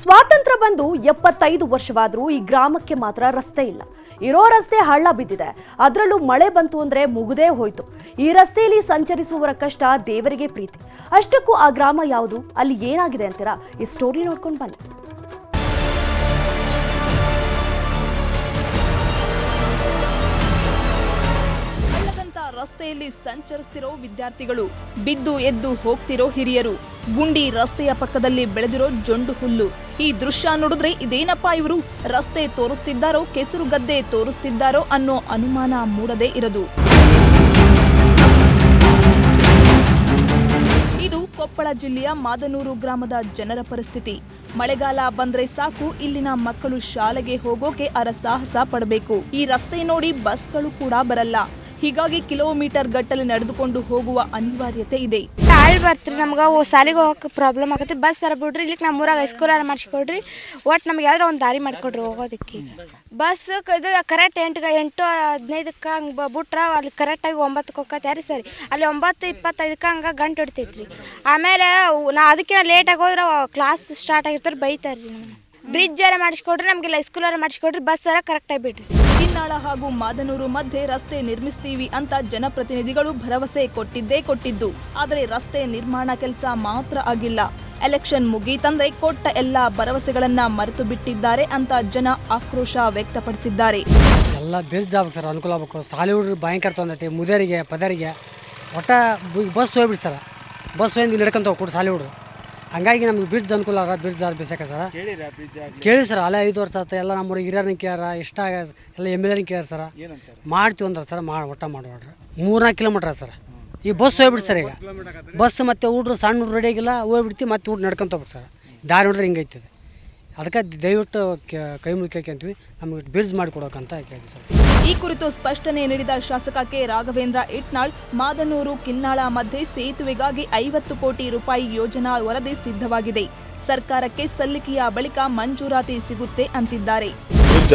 ಸ್ವಾತಂತ್ರ್ಯ ಬಂದು ಎಪ್ಪತ್ತೈದು ವರ್ಷವಾದರೂ ಈ ಗ್ರಾಮಕ್ಕೆ ಮಾತ್ರ ರಸ್ತೆ ಇಲ್ಲ. ಇರೋ ರಸ್ತೆ ಹಳ್ಳ ಬಿದ್ದಿದೆ. ಅದರಲ್ಲೂ ಮಳೆ ಬಂತು ಅಂದ್ರೆ ಮುಗುದೇ ಹೋಯ್ತು. ಈ ರಸ್ತೆಯಲ್ಲಿ ಸಂಚರಿಸುವವರ ಕಷ್ಟ ದೇವರಿಗೆ ಪ್ರೀತಿ. ಅಷ್ಟಕ್ಕೂ ಆ ಗ್ರಾಮ ಯಾವುದು? ಅಲ್ಲಿ ಏನಾಗಿದೆ ಅಂತೀರಾ? ಈ ಸ್ಟೋರಿ ನೋಡ್ಕೊಂಡು ಬನ್ನಿ. ರಸ್ತೆಯಲ್ಲಿ ಸಂಚರಿಸ್ತಿರೋ ವಿದ್ಯಾರ್ಥಿಗಳು, ಬಿದ್ದು ಎದ್ದು ಹೋಗ್ತಿರೋ ಹಿರಿಯರು, ಗುಂಡಿ ರಸ್ತೆಯ ಪಕ್ಕದಲ್ಲಿ ಬೆಳೆದಿರೋ ಜೊಂಡು ಹುಲ್ಲು. ಈ ದೃಶ್ಯ ನೋಡಿದ್ರೆ ಇದೇನಪ್ಪ ಇವರು? ರಸ್ತೆ ತೋರಿಸ್ತಿದ್ದಾರೋ, ಕೆಸರು ಗದ್ದೆ ತೋರಿಸ್ತಿದ್ದಾರೋ ಅನ್ನೋ ಅನುಮಾನ ಮೂಡದೇ ಇರದು. ಇದು ಕೊಪ್ಪಳ ಜಿಲ್ಲೆಯ ಮಾದನೂರು ಗ್ರಾಮದ ಜನರ ಪರಿಸ್ಥಿತಿ. ಮಳೆಗಾಲ ಬಂದ್ರೆ ಸಾಕು, ಇಲ್ಲಿನ ಮಕ್ಕಳು ಶಾಲೆಗೆ ಹೋಗೋಕೆ ಅರಸಾಹಸ ಪಡಬೇಕು. ಈ ರಸ್ತೆ ನೋಡಿ ಬಸ್ಗಳು ಕೂಡ ಬರಲ್ಲ. ಹೀಗಾಗಿ ಕಿಲೋಮೀಟರ್ ಗಟ್ಟಲೆ ನಡೆದುಕೊಂಡು ಹೋಗುವ ಅನಿವಾರ್ಯತೆ ಇದೆ. ತಾಳ್ ಬರ್ತ್ರಿ, ನಮ್ಗೆ ಸಾಲಿಗೆ ಹೋಗಕ್ಕೆ ಪ್ರಾಬ್ಲಮ್ ಆಗತ್ತೆ. ಬಸ್ ಸರ ಬಿಡ್ರಿ, ಇಲ್ಲಿಗೆ ನಮ್ಮ ಊರಾಗ ಹೈಸ್ಕೂಲಾರ ಮಾಡಿಸ್ಕೊಡ್ರಿ. ಒಟ್ಟು ನಮ್ಗೆ ಯಾವ್ದಾರ ಒಂದು ದಾರಿ ಮಾಡಿಕೊಡ್ರಿ ಹೋಗೋದಕ್ಕೆ. ಬಸ್ ಇದು ಕರೆಕ್ಟ್ ಎಂಟು ಎಂಟು ಹದಿನೈದಕ್ಕೆ ಹಂಗೆ ಬಿಟ್ರೆ ಅಲ್ಲಿ ಕರೆಕ್ಟಾಗಿ ಒಂಬತ್ತಕ್ಕೆ ಹೋಗತ್ತೆ ಯಾರಿ ಸರಿ? ಅಲ್ಲಿ ಒಂಬತ್ತು ಇಪ್ಪತ್ತೈದಕ್ಕೆ ಹಂಗೆ ಗಂಟೆ ಹೊಡಿತೈತ್ರಿ. ಆಮೇಲೆ ನಾ ಅದಕ್ಕಿಂತ ಲೇಟಾಗಿ ಹೋದ್ರೆ ಕ್ಲಾಸ್ ಸ್ಟಾರ್ಟ್ ಆಗಿರ್ತಾರೆ ಬೈತಾರೆ ರೀ ಬ್ರಿಡ್ಜ್ ಎಲ್ಲ ಮಾಡಿಸ್ಕೊಡ್ರಿ ಸ್ಕೂಲ್ ಅರ ಮಾಡಿಸ್ಕೊಡ್ರಿ ಬಸ್ ಸರ ಕರೆಕ್ಟಾಗಿ ಬಿಡ್ರಿ ಕಿನ್ನಾಳ ಹಾಗೂ ಮಾದನೂರು ಮಧ್ಯೆ ರಸ್ತೆ ನಿರ್ಮಿಸ್ತೀವಿ ಅಂತ ಜನಪ್ರತಿನಿಧಿಗಳು ಭರವಸೆ ಕೊಟ್ಟಿದ್ದೇ ಕೊಟ್ಟಿದ್ದು. ಆದರೆ ರಸ್ತೆ ನಿರ್ಮಾಣ ಕೆಲಸ ಮಾತ್ರ ಆಗಿಲ್ಲ. ಎಲೆಕ್ಷನ್ ಮುಗೀತಂದ್ರೆ ಕೊಟ್ಟ ಎಲ್ಲ ಭರವಸೆಗಳನ್ನ ಮರೆತು ಬಿಟ್ಟಿದ್ದಾರೆ ಅಂತ ಜನ ಆಕ್ರೋಶ ವ್ಯಕ್ತಪಡಿಸಿದ್ದಾರೆ. ಎಲ್ಲ ಬ್ರಿಡ್ಜ್ ಆಗ್ಬೇಕು ಸರ್ ಅನುಕೂಲ ಆಗ್ಬೇಕು. ಸಾಲಿ ಹುಡುಗ್ರು ಭಯಂಕರ ತೊಂದೈತಿ ಮುದರಿಗೆ ಪದರಿಗೆ. ಒಟ್ಟ ಬಸ್ ಹೋಗ್ಬಿಡಿ ಸರ್. ಬಸ್ ಹೋಗಿ ನಡ್ಕೊಂತ ಹೋಗ್ಬಿಟ್ಟು ಸಾಲಿ ಹುಡುಗ್ರು ಹಂಗಾಗಿ ನಮ್ಗೆ ಬ್ರಿಡ್ಜ್ ಅನುಕೂಲ ಅದ ಬ್ರಿಡ್ಜ್ ಜಾರ್ ಬಿಸಾಕ ಸರ್? ಕೇಳಿ ಸರ್ ಅಲ್ಲೇ ಐದು ವರ್ಷ ಆತ ಎಲ್ಲ ನಮ್ಮ ಹಿರಿಯರನ್ನ ಕೇಳ್ಯಾರ ಇಷ್ಟ ಆಗ ಎಲ್ಲ ಎಂ ಎಲ್ ಎನ್ ಕೇಳ್ಯಾರ ಸರ್. ಮಾಡ್ತೀವಿ ಅಂದ್ರೆ ಸರ್ ಮಾಡಿ ಒಟ್ಟ ಮಾಡ್ಬೇಡ್ರಿ ಮೂರ್ನಾಲ್ಕು ಕಿಲೋಮೀಟ್ರ ಸರ್. ಈ ಬಸ್ ಹೋಗ್ಬಿಡ್ತು ಸರ್ ಈಗ. ಬಸ್ ಮತ್ತೆ ಹುಡ್ರು ಸಣ್ಣ ಹುಡ್ರು ರೆಡಿ ಆಗಿಲ್ಲ ಹೋಗ್ಬಿಡ್ತಿ ಮತ್ತೆ ಹುಡ್ರು ನಡ್ಕೊಂತ ಹೋಗ್ಬೇಕು ಸರ್. ದಾರಿ ನೋಡಿದ್ರೆ ಹಿಂಗೈತದೆ ಅದಕ್ಕೆ ದಯವಿಟ್ಟು ಕೆ- ಕೈ ಮುಗಿಯಕ್ಕೆ ನಮಗೆ ಬ್ರಿಡ್ಜ್ ಮಾಡಿಕೊಡೋಕಂತ ಕೇಳ್ತೀವಿ ಸರ್. ಈ ಕುರಿತು ಸ್ಪಷ್ಟನೆ ನೀಡಿದ ಶಾಸಕ ಕೆ ರಾಘವೇಂದ್ರ ಇಟ್ನಾಳ್ ಮಾದನೂರು ಕಿನ್ನಾಳ ಮಧ್ಯೆ ಸೇತುವೆಗಾಗಿ ಐವತ್ತು ಕೋಟಿ ರೂಪಾಯಿ ಯೋಜನಾ ವರದಿ ಸಿದ್ಧವಾಗಿದೆ. ಸರ್ಕಾರಕ್ಕೆ ಸಲ್ಲಿಕೆಯ ಬಳಿಕ ಮಂಜೂರಾತಿ ಸಿಗುತ್ತೆ ಅಂತಿದ್ದಾರೆ.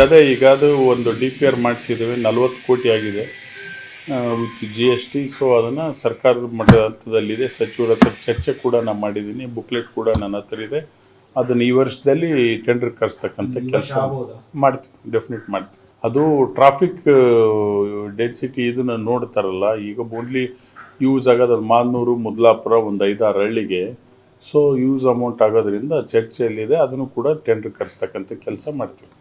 ಅದೇ ಈಗ ಅದು ಒಂದು ಡಿ ಪಿ ಆರ್ ಮಾಡಿಸಿದ್ದೇವೆ ನಲವತ್ತು ಕೋಟಿ ಆಗಿದೆ with G S T. So ಅದನ್ನು ಸರ್ಕಾರದ ಮಟ್ಟದ ಹಂತದಲ್ಲಿದೆ. ಸಚಿವರ ಹತ್ರ ಚರ್ಚೆ ಕೂಡ ನಾನು ಮಾಡಿದ್ದೀನಿ ಬುಕ್ಲೆಟ್ ಕೂಡ ನನ್ನ ಹತ್ರ ಇದೆ. ಅದನ್ನು ಈ ವರ್ಷದಲ್ಲಿ ಟೆಂಡರ್ ಕರೆಸ್ತಕ್ಕಂಥ ಕೆಲಸ ಮಾಡ್ತೀವಿ ಡೆಫಿನೆಟ್ ಮಾಡ್ತೀವಿ. ಅದು ಟ್ರಾಫಿಕ್ ಡೆನ್ಸಿಟಿ ಇದನ್ನು ನೋಡ್ತಾರಲ್ಲ ಈಗ ಓನ್ಲಿ ಯೂಸ್ ಆಗೋದು ಮಾನ್ನೂರು ಮುದ್ಲಾಪುರ ಒಂದು ಐದಾರು ಹಳ್ಳಿಗೆ. ಸೊ ಯೂಸ್ ಅಮೌಂಟ್ ಆಗೋದ್ರಿಂದ ಚರ್ಚೆಯಲ್ಲಿದೆ ಅದನ್ನು ಕೂಡ ಟೆಂಡರ್ ಕರೆಸ್ತಕ್ಕಂಥ ಕೆಲಸ ಮಾಡ್ತೀವಿ.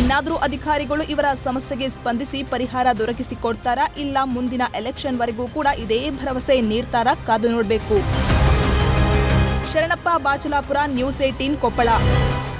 ಇನ್ನಾದರೂ ಅಧಿಕಾರಿಗಳು ಇವರ ಸಮಸ್ಯೆಗೆ ಸ್ಪಂದಿಸಿ ಪರಿಹಾರ ದೊರಕಿಸಿಕೊಡ್ತಾರಾ ಇಲ್ಲ ಮುಂದಿನ ಎಲೆಕ್ಷನ್ವರೆಗೂ ಕೂಡ ಇದೇ ಭರವಸೆ ನೀಡ್ತಾರಾ ಕಾದು ನೋಡಬೇಕು. Sharanappa Bachalapura news eighteen Koppal.